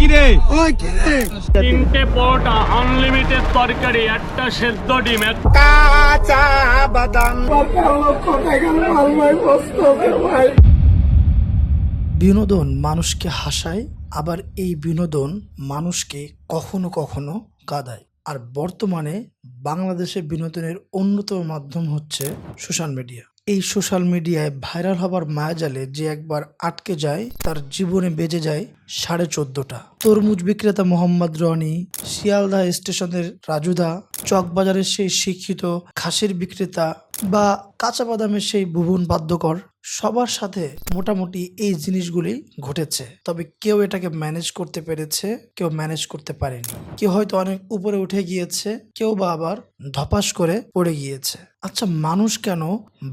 কিরে? ওই কে রে? তিনটে পরোটা আনলিমিটেড তরকারি একটা সেদ্ধ ডিম কাঁচা বাদাম। বিনোদন মানুষকে হাসায় আবার এই বিনোদন মানুষকে কখনো কখনো কাঁদায় আর বর্তমানে বাংলাদেশে বিনোদনের অন্যতম মাধ্যম হচ্ছে সোশ্যাল মিডিয়া। এই সোশ্যাল মিডিয়ায় ভাইরাল হবার মায়াজালে যে একবার আটকে যায়, তার জীবনে বেজে যায় সাড়ে চোদ্দটা। তরমুজ বিক্রেতা মোহাম্মদ রনি, শিয়ালদা স্টেশনের রাজুদা, চকবাজারের সেই শিক্ষিত খাসির বিক্রেতা বা কাঁচা বাদামের সেই ভুবন বাদ্যকর, সবার সাথে মোটামুটি এই জিনিসগুলি ঘটেছে। তবে কেউ এটাকে ম্যানেজ করতে পেরেছে, কেউ ম্যানেজ করতে পারেনি। কেউ হয়তো অনেক উপরে উঠে গিয়েছে, কেউ বা আবার ধপাস করে পড়ে গিয়েছে। আচ্ছা মানুষ কেন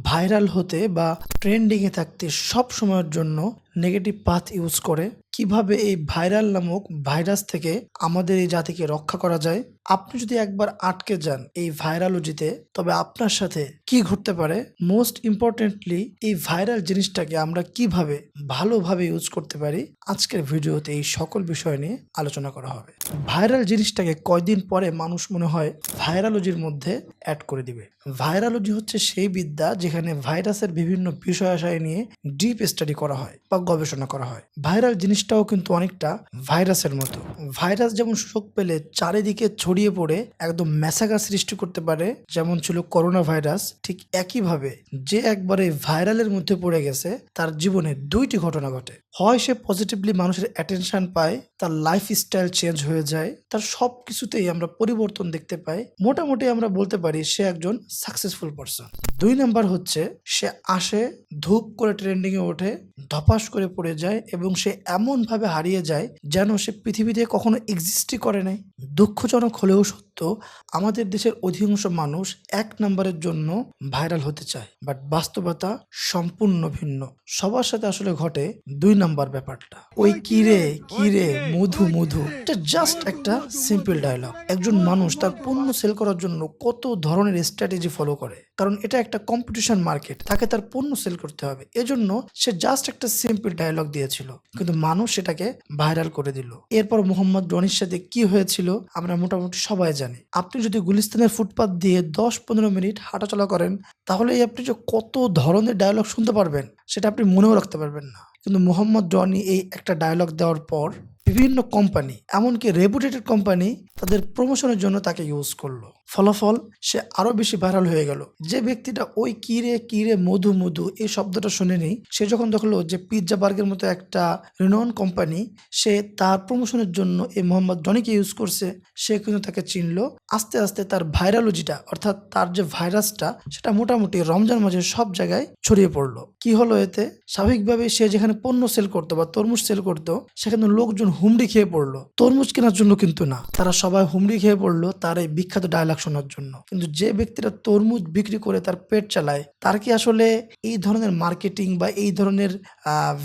ভাইরাল হতে বা ট্রেন্ডিংয়ে থাকতে সব সময়ের জন্য নেগেটিভ পাথ ইউজ করে? কীভাবে এই ভাইরাল নামক ভাইরাস থেকে আমাদের এই জাতিকে রক্ষা করা যায়? আপনি যদি একবার আটকে যান এই ভাইরালজিতে, তবে আপনার সাথে কি ঘটতে পারে? মোস্ট ইম্পর্টেন্টলি এই ভাইরাল জিনিসটাকে আমরা কীভাবে ভালোভাবে ইউজ করতে পারি? আজকের ভিডিওতে এই সকল বিষয় নিয়ে আলোচনা করা হবে। ভাইরাল জিনিসটাকে কয়দিন পরে মানুষ মনে হয় ভাইরালজির মধ্যে অ্যাড করে দিবে? ভাইরালজি হচ্ছে সেই বিদ্যা যেখানে ভাইরাসের বিভিন্ন বিষয় আশায় নিয়ে ডিপ স্টাডি করা হয় বা গবেষণা করা হয়। ভাইরাল জিনিসটাও কিন্তু অনেকটা ভাইরাসের মতো। ভাইরাস যেমন সুযোগ পেলে চারিদিকে ছড়িয়ে পড়ে, একদম ম্যাসাগার সৃষ্টি করতে পারে, যেমন ছিল করোনা ভাইরাস ঠিক একইভাবে যে একবারে ভাইরালের মধ্যে পড়ে গেছে, তার জীবনে দুইটি ঘটনা ঘটে। হয় সে পজিটিভলি মানুষের অ্যাটেনশন পায়, তার লাইফ স্টাইল চেঞ্জ হয়ে যায়, তার সব কিছুতেই আমরা পরিবর্তন দেখতে পাই। মোটামুটি আমরা বলতে পারি সে একজন সাকসেসফুল পারসন দুই নাম্বার হচ্ছে, সে আসে, ধূপ করে ট্রেন্ডিংয়ে ওঠে ধপাস করে পড়ে যায় এবং সে এমন ভাবে হারিয়ে যায় যেন সে পৃথিবীতে কখনো এক্সিস্টই করে নাই। দুঃখজনক হলেও সত্য, আমাদের দেশের অধিকাংশ মানুষ এক নম্বরের জন্য ভাইরাল হতে চায়। বাট বাস্তবতা সম্পূর্ণ ভিন্ন। সবার সাথে আসলে ঘটে দুই নাম্বার ব্যাপারটা। ওই কিরে কিরে মধু মধু। এটা জাস্ট একটা সিম্পল ডায়লগ একজন মানুষ তার পণ্য সেল করার জন্য কত ধরনের স্ট্র্যাটেজি ফলো করে। কারণ এটা একটা কম্পিটিশন মার্কেট তাকে তার পণ্য সেল করতে হবে। এজন্য সে জাস্ট একটা সিম্পল ডায়লগ দিয়েছিল, কিন্তু মানুষ সেটাকে ভাইরাল করে দিল। এরপর মোহাম্মদ রনির সাথে কি হয়েছিল, আমরা মোটামুটি সবাই জানি। আপনি যদি গুলিস্তানের ফুটপাত দিয়ে দশ পনেরো মিনিট হাঁটাচলা করেন, তাহলে আপনি যে কত ধরনের ডায়লগ শুনতে পারবেন, সেটা আপনি মনেও রাখতে পারবেন না। কিন্তু মোহাম্মদ রনি এই একটা ডায়লগ দেওয়ার পর বিভিন্ন কোম্পানি এমনকি রেপুটেটেড কোম্পানি তাদের প্রমোশনের জন্য তাকে ইউজ করল। ফলাফল সে আরও বেশি ভাইরাল হয়ে গেল। যে ব্যক্তিটা ওই কিরে কিরে মধু মধু, এই শব্দটা শুনেনি সে যখন দেখল যে পিৎজা বার্গের মতো একটা রিনন কোম্পানি সে তার প্রমোশনের জন্য এই মোহাম্মদ জনিকে ইউজ করছে, সে কিন্তু তাকে চিনলো। আস্তে আস্তে তার ভাইরালজিটা অর্থাৎ তার যে ভাইরাসটা, সেটা মোটামুটি রমজান মাঝে সব জায়গায় ছড়িয়ে পড়ল। কি হলো এতে? স্বাভাবিকভাবে সে যেখানে পণ্য সেল করতো বা তরমুজ সেল করতো সেখানে লোকজন হুমড়ি খেয়ে পড়ল। তরমুজ কেনার জন্য কিন্তু না, তারা সবাই হুমড়ি খেয়ে পড়ল, তার এই বিখ্যাত ডায়লগ শোনার জন্য। কিন্তু যে ব্যক্তিরা তরমুজ বিক্রি করে তার পেট চালায়, তার কি আসলে এই ধরনের মার্কেটিং বা এই ধরনের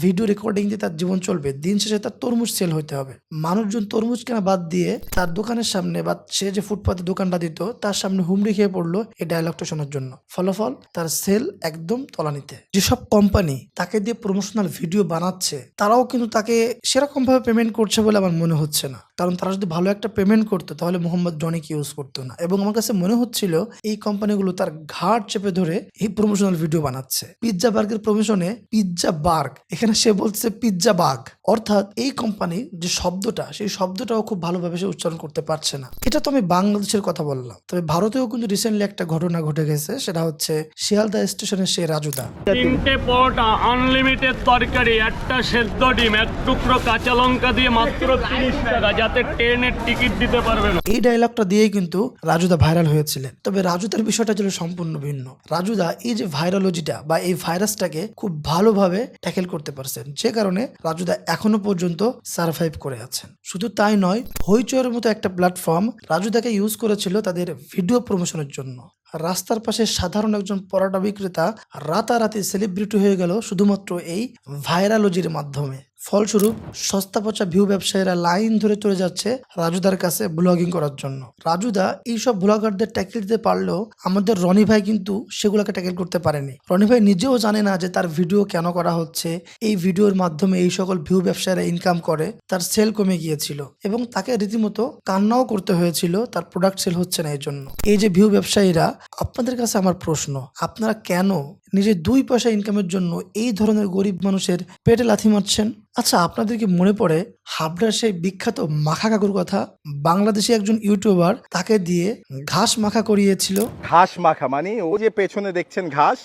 ভিডিও রেকর্ডিং দিয়ে তার জীবন চলবে? দিন শেষে তার তরমুজ সেল হতে হবে। মানুষজন তরমুজ কেনা বাদ দিয়ে তার দোকানের সামনে বা সে যে ফুটপাতে দোকানটা দিত, তার সামনে হুমড়ি খেয়ে পড়ল এই ডায়লগটা শোনার জন্য। ফলাফল, তার সেল একদম তলানিতে। যেসব কোম্পানি তাকে দিয়ে প্রমোশনাল ভিডিও বানাচ্ছে, তারাও কিন্তু তাকে সেরকম ভাবে পেমেন্ট করছে বলে আমার মনে হচ্ছে না। কারণ তারা যদি ভালো একটা পেমেন্ট করতো, তাহলে মোহাম্মদ জনিকে ইউজ করতো না। এবং আমার কাছে মনে হচ্ছিল, এই কোম্পানিগুলো তার ঘাট চেপে ধরে এই প্রমোশনাল ভিডিও বানাচ্ছে। পিৎজা বার্গের প্রমোশনে পিৎজা বার্গ, এখানে সে বলছে পিৎজা বাগ অর্থাৎ এই কোম্পানি যে শব্দটা সেই শব্দটাও খুব ভালোভাবে সে উচ্চারণ করতে পারছে না। এটা তো আমি বাংলাদেশের কথা বললাম। তবে ভারতেও কিন্তু রিসেন্টলি একটা ঘটনা ঘটে গেছে সেটা হচ্ছে শিয়ালদা স্টেশনের সে রাজুদা। তিনটে পরোটা আনলিমিটেড তরকারি একটা সেদ্ধ ডিম এক টুকরো কাঁচা লঙ্কা দিয়ে মাত্র তিরিশ টাকা যাতে ট্রেনের টিকিট দিতে পারবে না। এই ডায়লগটা দিয়েই কিন্তু রাজুদা ভাইরাল হয়েছিলেন। তবে রাজুদার বিষয়টা ছিল সম্পূর্ণ ভিন্ন। রাজুদা এই যে ভাইরালজিটা বা এই ভাইরাসটাকে খুব ভালোভাবে ট্যাকেল করতে পারছেন। যে কারণে রাজুদা এখনও পর্যন্ত সার্ভাইভ করে আছেন। শুধু তাই নয় হইচয়ের মতো একটা প্ল্যাটফর্ম রাজু তাকে ইউজ করেছিল তাদের ভিডিও প্রমোশনের জন্য। রাস্তার পাশে সাধারণ একজন পরোটা বিক্রেতা রাতারাতি সেলিব্রিটি হয়ে গেল শুধুমাত্র এই ভাইরালজির মাধ্যমে। ফলস্বরূপ সস্তা পচা ভিউ ব্যবসায়ীরা লাইন ধরে চলে যাচ্ছে রাজুদার কাছে ব্লগিং করার জন্য। রাজুদা এইসব ব্লগারদের ট্যাকেল দিতে পারলেও আমাদের রনি ভাই কিন্তু সেগুলোকে ট্যাকেল করতে পারেনি। রনি ভাই নিজেও জানে না যে তার ভিডিও কেন করা হচ্ছে, এই ভিডিওর মাধ্যমে এই সকল ভিউ ব্যবসায়ীরা ইনকাম করে, তার সেল কমে গিয়েছিল এবং তাকে রীতিমতো কান্নাও করতে হয়েছিল, তার প্রোডাক্ট সেল হচ্ছে না এই জন্য এই যে ভিউ ব্যবসায়ীরা, আপনাদের কাছে আমার প্রশ্ন, আপনারা কেন নিজের দুই পয়সা ইনকামের জন্য এই ধরনের গরিব মানুষের পেটে লাথি মারছেন? আচ্ছা আপনাদের কি মনে পড়ে হাবড়ার সেই বিখ্যাত মাখা কাকুর কথা? বাংলাদেশে একজন ইউটিউবার তাকে দিয়ে ঘাস মাখা করিয়েছিল। ঘাস মাখা মানে ও যে পেছনে দেখছেন ঘাস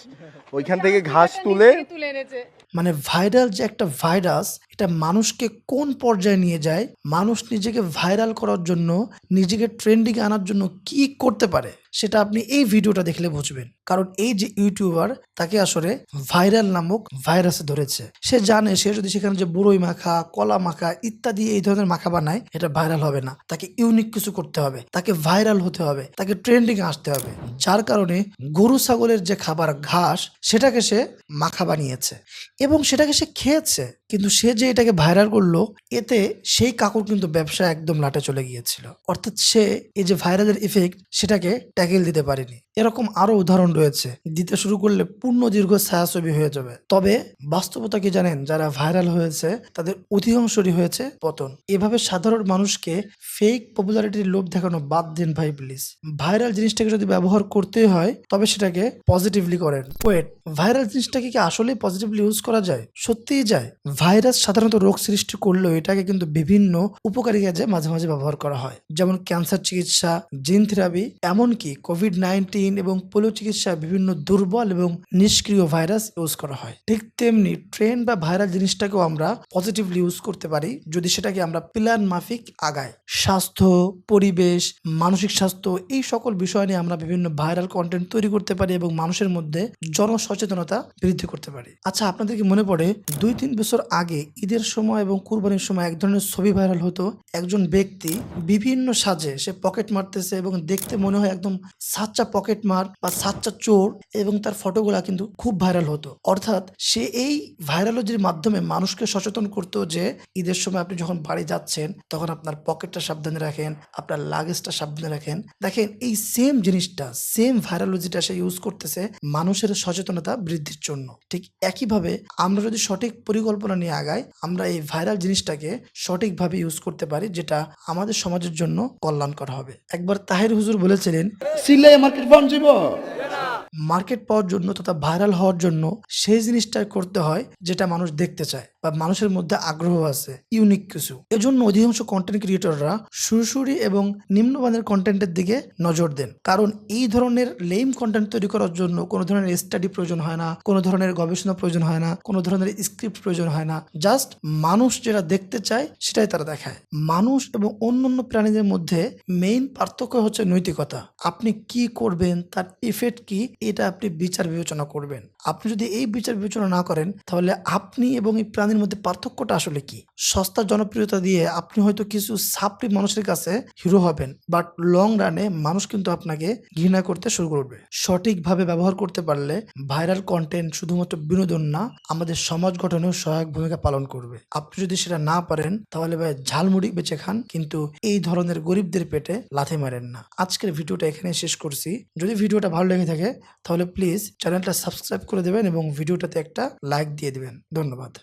ওইখান থেকে ঘাস তুলে তুলে এনেছে। মানে ভাইরাল যে একটা ভাইরাস এটা মানুষকে কোন পর্যায়ে নিয়ে যায়, মানুষ নিজেকে ভাইরাল করার জন্য, নিজেকে ট্রেন্ডিং আনার জন্য কি করতে পারে, সেটা আপনি এই ভিডিওটা দেখলে বুঝবেন। কারণ এই যে ইউটিউবার তাকে আসলে ভাইরাল নামক ভাইরাসে ধরেছে। সে জানে, সে যদি সেখানে যে বড়ই মাখা, কলা মাখা ইত্যাদি এই ধরনের মাখা বানায়, এটা ভাইরাল হবে না। তাকে ইউনিক কিছু করতে হবে, তাকে ভাইরাল হতে হবে, তাকে ট্রেন্ডিং আসতে হবে। যার কারণে গরু ছাগলের যে খাবার ঘাস, সেটাকে সে মাখা বানিয়েছে এবং সেটাকে সে খেয়েছে। কিন্তু সে যে এটাকে ভাইরাল করল, এতে সেই কাকুর কিন্তু ব্যবসা একদম লাটে চলে গিয়েছিল। অর্থাৎ সে এই যে ভাইরালের ইফেক্ট সেটাকে ট্যাকেল দিতে পারেনি। এরকম আরও উদাহরণ রয়েছে। দিতে শুরু করলে পূর্ণ দীর্ঘ ছায়াছবি হয়ে যাবে। তবে বাস্তবতা কি জানেন? যারা ভাইরাল হয়েছে, তাদের অধিকাংশই হয়েছে পতন। এভাবে সাধারণ মানুষকে ফেক পপুলারিটির লোভ দেখানো বাদ দিন ভাই প্লিজ ভাইরাল জিনিসটাকে যদি ব্যবহার করতে হয়, তবে সেটাকে পজিটিভলি করেন। ওয়েট ভাইরাল জিনিসটাকে কি আসলে পজিটিভলি ইউজ করা যায়? সত্যিই যায়। ভাইরাস সাধারণত রোগ সৃষ্টি করলেও এটাকে কিন্তু বিভিন্ন উপকারী কাজে মাঝে মাঝে ব্যবহার করা হয়। যেমন ক্যান্সার চিকিৎসা জিন থেরাপি এমনকি কোভিড নাইন্টিন এবং পোলিও চিকিৎসা বিভিন্ন দুর্বল এবং নিষ্ক্রিয় ভাইরাস ইউজ করা হয়। ঠিক তেমনি ট্রেন বা ভাইরাল জিনিসটাকেও আমরা পজিটিভলি ইউজ করতে পারি যদি সেটাকে আমরা প্ল্যান মাফিক আগাই। স্বাস্থ্য, পরিবেশ, মানসিক স্বাস্থ্য এই সকল বিষয় নিয়ে আমরা বিভিন্ন ভাইরাল কন্টেন্ট তৈরি করতে পারি এবং মানুষের মধ্যে জনসচেতনতা বৃদ্ধি করতে পারি। আচ্ছা আপনাদের কি মনে পড়ে দুই তিন বছর আগে ঈদের সময় এবং কুরবানির সময় এক ধরনের ছবি ভাইরাল হতো। একজন ব্যক্তি বিভিন্ন সাজে সে পকেট মারতেছে এবং দেখতে মনে হয় একদম সাচ্চা পকেট মার বা সাচ্চা চোর এবং তার ফটোগুলা কিন্তু খুব ভাইরাল হতো। অর্থাৎ সে এই ভাইরালজির মাধ্যমে মানুষকে সচেতন করতো যে ঈদের সময় আপনি যখন বাড়ি যাচ্ছেন, তখন আপনার পকেটটা সাবধানে রাখেন, আপনার লাগেজটা সাবধানে রাখেন। দেখেন এই সেম জিনিসটা সেম ভাইরালজিটা সে ইউজ করতেছে মানুষের সচেতনতা বৃদ্ধির জন্য। ঠিক একইভাবে আমরা যদি সঠিক পরিকল্পনা নিয়ে আগাই আমরা এই ভাইরাল জিনিসটাকে সঠিকভাবে ইউজ করতে পারি যেটা আমাদের সমাজের জন্য কল্যাণকর হবে। একবার তাহের হুজুর বলেছিলেন সিলাই মার্কেট বন্ধ মার্কেট পাওয়ার জন্য তথা ভাইরাল হওয়ার জন্য সেই জিনিসটা করতে হয় যেটা মানুষ দেখতে চায়। বা মানুষের মধ্যে আগ্রহ আছে ইউনিক কিছু। এজন্য অধিকাংশ কন্টেন্ট ক্রিয়েটররা সুরসুরি এবং নিম্নমানের কন্টেন্টের দিকে নজর দেন। কারণ এই ধরনের লেম কন্টেন্ট তৈরি করার জন্য কোনো ধরনের স্টাডি প্রয়োজন হয় না, কোনো ধরনের গবেষণা প্রয়োজন হয় না, কোনো ধরনের স্ক্রিপ্ট প্রয়োজন হয় না। জাস্ট মানুষ যেটা দেখতে চায়, সেটাই তারা দেখায়। মানুষ এবং অন্যান্য প্রাণীদের মধ্যে মেইন পার্থক্য হচ্ছে নৈতিকতা। আপনি কি করবেন, তার ইফেক্ট কি, এটা আপনি বিচার বিবেচনা করবেন। আপনি যদি এই বিচার বিবেচনা না করেন, তাহলে আপনি এবং এই প্রাণীর মধ্যে পার্থক্যটা আসলে কি? সস্তা জনপ্রিয়তা দিয়ে আপনি হয়তো কিছু সাপড়ি মানুষের কাছে হিরো হবেন বাট লং রানে মানুষ কিন্তু আপনাকে ঘৃণা করতে শুরু করবে। সঠিকভাবে ব্যবহার করতে পারলে ভাইরাল কন্টেন্ট শুধুমাত্র বিনোদন না, আমাদের সমাজ গঠনেও সহায়ক ভূমিকা পালন করবে। আপনি যদি সেটা না পারেন, তাহলে ভাই ঝালমুড়ি বেঁচে খান, কিন্তু এই ধরনের গরিবদের পেটে লাথি মারেন না। আজকের ভিডিওটা এখানে শেষ করছি। যদি ভিডিওটা ভালো লেগে থাকে, তাহলে প্লিজ চ্যানেলটা সাবস্ক্রাইব করে দেবেন এবং ভিডিওটাতে একটা লাইক দিয়ে দেবেন। ধন্যবাদ।